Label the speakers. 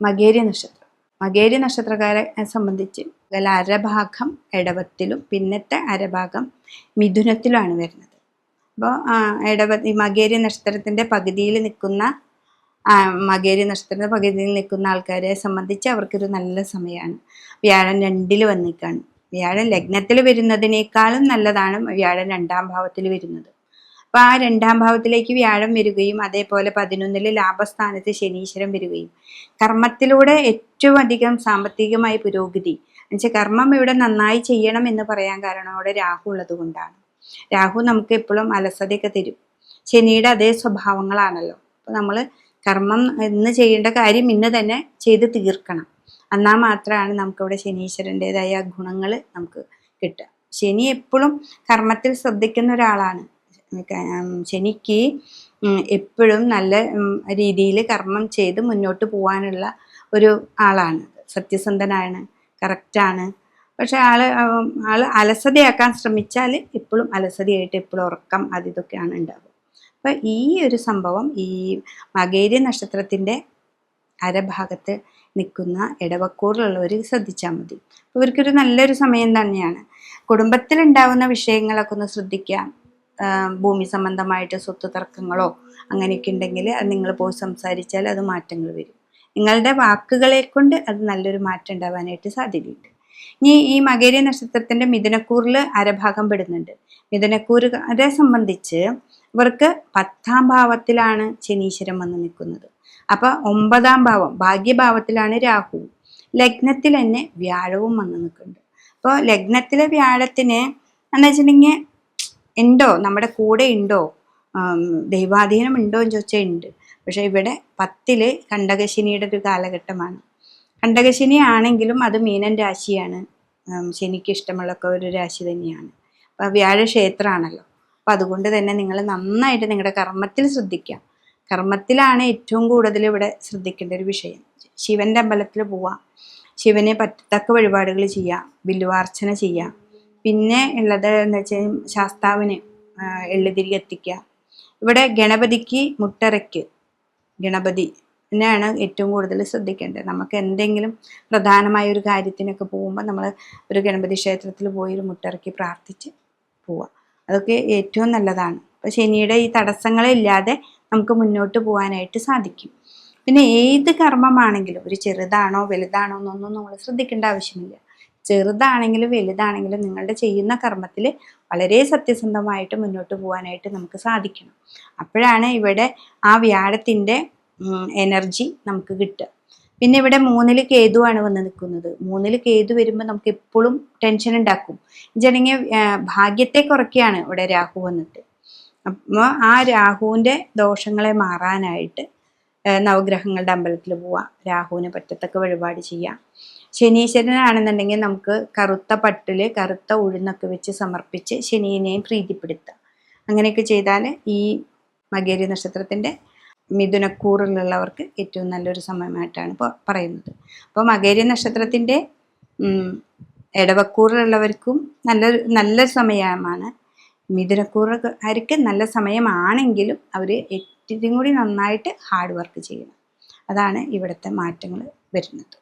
Speaker 1: മകേരി നക്ഷത്രം. മകേരി നക്ഷത്രക്കാരെ സംബന്ധിച്ച് അതിൽ അരഭാഗം ഇടവത്തിലും പിന്നത്തെ അരഭാഗം മിഥുനത്തിലുമാണ് വരുന്നത്. അപ്പോൾ ഇടവ ഈ മകേരി നക്ഷത്രത്തിന്റെ പകുതിയിൽ നിൽക്കുന്ന മകേരി നക്ഷത്രത്തിന്റെ പകുതിയിൽ നിൽക്കുന്ന ആൾക്കാരെ സംബന്ധിച്ച് അവർക്കൊരു നല്ല സമയമാണ്. വ്യാഴം രണ്ടിൽ വന്നിക്കാണ് വ്യാഴം ലഗ്നത്തിൽ വരുന്നതിനേക്കാളും നല്ലതാണ് വ്യാഴം രണ്ടാം ഭാവത്തിൽ വരുന്നത്. അപ്പൊ ആ രണ്ടാം ഭാവത്തിലേക്ക് വ്യാഴം വരികയും അതേപോലെ പതിനൊന്നിൽ ലാഭസ്ഥാനത്ത് ശനീശ്വരം വരികയും. കർമ്മത്തിലൂടെ ഏറ്റവും അധികം സാമ്പത്തികമായ പുരോഗതി. എന്നുവെച്ചാൽ കർമ്മം ഇവിടെ നന്നായി ചെയ്യണം എന്ന് പറയാൻ കാരണം അവിടെ രാഹു ഉള്ളത് കൊണ്ടാണ്. രാഹു നമുക്ക് എപ്പോഴും അലസതയൊക്കെ തരും. ശനിയുടെ അതേ സ്വഭാവങ്ങളാണല്ലോ. അപ്പൊ നമ്മൾ കർമ്മം ഇന്ന് ചെയ്യേണ്ട കാര്യം ഇന്ന് തന്നെ ചെയ്ത് തീർക്കണം. എന്നാൽ മാത്രമാണ് നമുക്കിവിടെ ശനീശ്വരന്റെതായ ഗുണങ്ങൾ നമുക്ക് കിട്ടുക. ശനി എപ്പോഴും കർമ്മത്തിൽ ശ്രദ്ധിക്കുന്ന ഒരാളാണ്. ശനിക്ക് എപ്പോഴും നല്ല രീതിയിൽ കർമ്മം ചെയ്ത് മുന്നോട്ട് പോകാനുള്ള ഒരു ആളാണ്. സത്യസന്ധനാണ് കറക്റ്റാണ്. പക്ഷെ ആൾ ആൾ അലസതയാക്കാൻ ശ്രമിച്ചാൽ എപ്പോഴും അലസതയായിട്ട് എപ്പോഴും ഉറക്കം അത് ഇതൊക്കെയാണ് ഉണ്ടാവുക. അപ്പം ഈ ഒരു സംഭവം ഈ മകേരി നക്ഷത്രത്തിന്റെ അരഭാഗത്ത് നിൽക്കുന്ന ഇടവക്കൂറിലുള്ളവർ ശ്രദ്ധിച്ചാൽ മതി. ഇവർക്കൊരു നല്ലൊരു സമയം തന്നെയാണ്. കുടുംബത്തിലുണ്ടാവുന്ന വിഷയങ്ങളൊക്കെ ഒന്ന് ശ്രദ്ധിക്കാം. ഭൂമി സംബന്ധമായിട്ട് സ്വത്ത് തർക്കങ്ങളോ അങ്ങനെയൊക്കെ ഉണ്ടെങ്കിൽ അത് നിങ്ങൾ പോയി സംസാരിച്ചാൽ അത് മാറ്റങ്ങൾ വരും. നിങ്ങളുടെ വാക്കുകളെ കൊണ്ട് അത് നല്ലൊരു മാറ്റം ഉണ്ടാവാനായിട്ട് സാധ്യതയുണ്ട്. ഇനി ഈ മകേരി നക്ഷത്രത്തിന്റെ മിഥുനക്കൂറിൽ അരഭാഗം പെടുന്നുണ്ട്. മിഥുനക്കൂറുകാരെ സംബന്ധിച്ച് ഇവർക്ക് പത്താം ഭാവത്തിലാണ് ശനീശ്വരം വന്ന് നിൽക്കുന്നത്. അപ്പൊ ഒമ്പതാം ഭാവം ഭാഗ്യഭാവത്തിലാണ് രാഹു. ലഗ്നത്തിൽ തന്നെ വ്യാഴവും വന്ന് നിൽക്കുന്നുണ്ട്. അപ്പോൾ ലഗ്നത്തിലെ വ്യാഴത്തിന് എന്ന് വെച്ചിട്ടുണ്ടെങ്കിൽ ഉണ്ടോ? നമ്മുടെ കൂടെ ഉണ്ടോ? ദൈവാധീനം ഉണ്ടോ എന്ന് ചോദിച്ചാൽ ഉണ്ട്. പക്ഷേ ഇവിടെ പത്തിൽ കണ്ടകശിനിയുടെ ഒരു കാലഘട്ടമാണ്. കണ്ടകശിനി ആണെങ്കിലും അത് മീനൻ രാശിയാണ്. ശനിക്ക് ഇഷ്ടമുള്ളൊക്കെ ഒരു രാശി തന്നെയാണ്. അപ്പോൾ വ്യാഴ ക്ഷേത്രമാണല്ലോ. അപ്പോൾ അതുകൊണ്ട് തന്നെ നിങ്ങൾ നന്നായിട്ട് നിങ്ങളുടെ കർമ്മത്തിൽ ശ്രദ്ധിക്കാം. കർമ്മത്തിലാണ് ഏറ്റവും കൂടുതൽ ഇവിടെ ശ്രദ്ധിക്കേണ്ട ഒരു വിഷയം. ശിവന്റെ അമ്പലത്തിൽ പോവാം. ശിവനെ പറ്റത്തക്ക വഴിപാടുകൾ ചെയ്യാം. ബില്ലുവാർച്ചന ചെയ്യാം. പിന്നെ ഉള്ളത് എന്ന് വെച്ചാൽ ശാസ്താവിന് എള്ളുതിരി കത്തിക്കുക ഇവിടെ ഗണപതിക്ക് മുട്ടറയ്ക്ക് ഗണപതി. എന്നെയാണ് ഏറ്റവും കൂടുതൽ ശ്രദ്ധിക്കേണ്ടത്. നമുക്ക് എന്തെങ്കിലും പ്രധാനമായ ഒരു കാര്യത്തിനൊക്കെ പോകുമ്പോൾ നമ്മൾ ഒരു ഗണപതി ക്ഷേത്രത്തിൽ പോയി ഒരു മുട്ടിറക്കി പ്രാർത്ഥിച്ച് പോവുക അതൊക്കെ ഏറ്റവും നല്ലതാണ്. അപ്പോൾ ശനിയുടെ ഈ തടസ്സങ്ങളില്ലാതെ നമുക്ക് മുന്നോട്ട് പോകാനായിട്ട് സാധിക്കും. പിന്നെ ഏത് കർമ്മമാണെങ്കിലും ഒരു ചെറുതാണോ വലുതാണോ എന്നൊന്നും നമ്മൾ ശ്രദ്ധിക്കേണ്ട ആവശ്യമില്ല. ചെറുതാണെങ്കിലും വലുതാണെങ്കിലും നിങ്ങളുടെ ചെയ്യുന്ന കർമ്മത്തിൽ വളരെ സത്യസന്ധമായിട്ട് മുന്നോട്ട് പോകാനായിട്ട് നമുക്ക് സാധിക്കണം. അപ്പോഴാണ് ഇവിടെ ആ വ്യാഴത്തിന്റെ എനർജി നമുക്ക് കിട്ടുക. പിന്നെ ഇവിടെ മൂന്നിൽ കേതുവാണ് വന്ന് നിൽക്കുന്നത്. മൂന്നിൽ കേതു വരുമ്പോൾ നമുക്ക് എപ്പോഴും ടെൻഷൻ ഉണ്ടാക്കും. ജനങ്ങ ഭാഗ്യത്തെ കുറയ്ക്കുകയാണ് ഇവിടെ രാഹു വന്നിട്ട്. അപ്പോൾ ആ രാഹുവിന്റെ ദോഷങ്ങളെ മാറാനായിട്ട് നവഗ്രഹങ്ങളുടെ അമ്പലത്തിൽ പോവാം. രാഹുവിന് പറ്റത്തക്ക വഴിപാട് ചെയ്യാം. ശനീശ്വരനാണെന്നുണ്ടെങ്കിൽ നമുക്ക് കറുത്ത പട്ടിൽ കറുത്ത ഉഴുന്നൊക്കെ വെച്ച് സമർപ്പിച്ച് ശനീനെയും പ്രീതിപ്പെടുത്താം. അങ്ങനെയൊക്കെ ചെയ്താൽ ഈ മകേരി നക്ഷത്രത്തിന്റെ മിഥുനക്കൂറിലുള്ളവർക്ക് ഏറ്റവും നല്ലൊരു സമയമായിട്ടാണ് ഇപ്പോൾ പറയുന്നത്. അപ്പോൾ മകേരി നക്ഷത്രത്തിന്റെ ഇടവക്കൂറിലുള്ളവർക്കും നല്ല നല്ല സമയമാണ്. മിഥുനക്കൂറുകാർക്ക് നല്ല സമയമാണെങ്കിലും അവർ ഏറ്റവും കൂടി നന്നായിട്ട് ഹാർഡ് വർക്ക് ചെയ്യണം. അതാണ് ഇവിടുത്തെ മാറ്റങ്ങൾ വരുന്നത്.